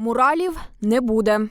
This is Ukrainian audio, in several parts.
Муралів не буде.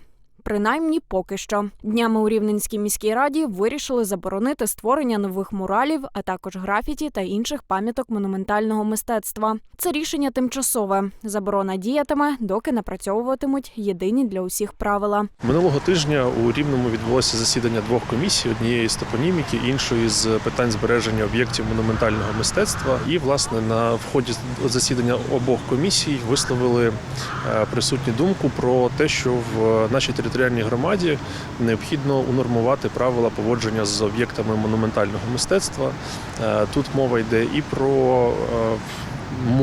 Принаймні поки що. Днями у Рівненській міській раді вирішили заборонити створення нових муралів, а також графіті та інших пам'яток монументального мистецтва. Це рішення тимчасове. Заборона діятиме, доки напрацьовуватимуть єдині для усіх правила. Минулого тижня у Рівному відбулося засідання двох комісій: однієї з топоніміки, іншої з питань збереження об'єктів монументального мистецтва. І власне на вході засідання обох комісій висловили е, присутні думку про те, що в нашій територіальній громаді необхідно унормувати правила поводження з об'єктами монументального мистецтва. Е, Тут мова йде і про е,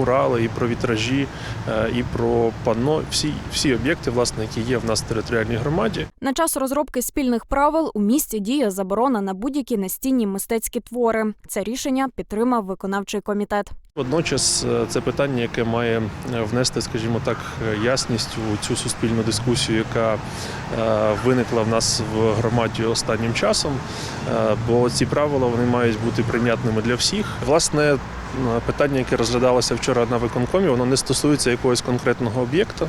мурали, і про вітражі, е, і про панно. Всі, всі об'єкти, власне, які є в нас в територіальній громаді. На час розробки спільних правил у місті діє заборона на будь-які настінні мистецькі твори. Це рішення підтримав виконавчий комітет. Водночас е, це питання, яке має е, внести, скажімо так, ясність у цю суспільну дискусію, яка виникла в нас в громаді останнім часом. Бо ці правила вони мають бути прийнятними для всіх. Власне, питання, яке розглядалося вчора на виконкомі, воно не стосується якогось конкретного об'єкта,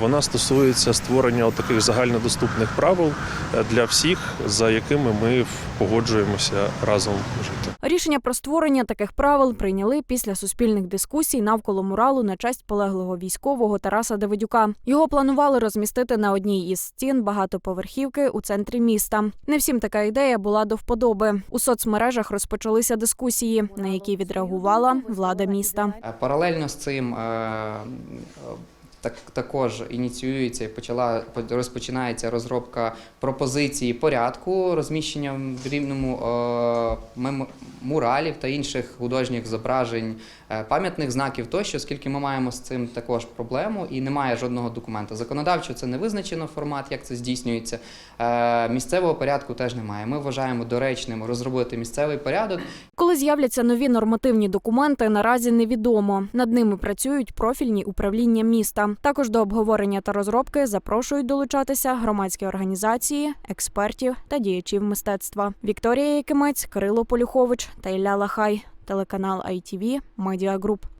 вона стосується створення таких загальнодоступних правил е, для всіх, за якими ми погоджуємося разом жити. Рішення про створення таких правил прийняли після суспільних дискусій навколо муралу на честь полеглого військового Тараса Давидюка. Його планували розмістити на одній із стін багатоповерхівки у центрі міста. Не всім така ідея була до вподоби. У соцмережах розпочалися дискусії, на які відреагувала влада міста. Е, Паралельно з цим е, так, також ініціюється і почала розпочинається розробка пропозиції порядку розміщення в рівному е, муралів та інших художніх зображень, е, пам'ятних знаків тощо, оскільки ми маємо з цим також проблему і немає жодного документа. Законодавчо це не визначено формат, як це здійснюється. Е, Місцевого порядку теж немає. Ми вважаємо доречним розробити місцевий порядок Коли з'являться нові нормативні документи, наразі невідомо. Над ними працюють профільні управління міста. Також до обговорення та розробки запрошують долучатися громадські організації, експертів та діячів мистецтва. Вікторія Якимець, Кирило Полюхович та Ілля Лахай. Телеканал ITV Group.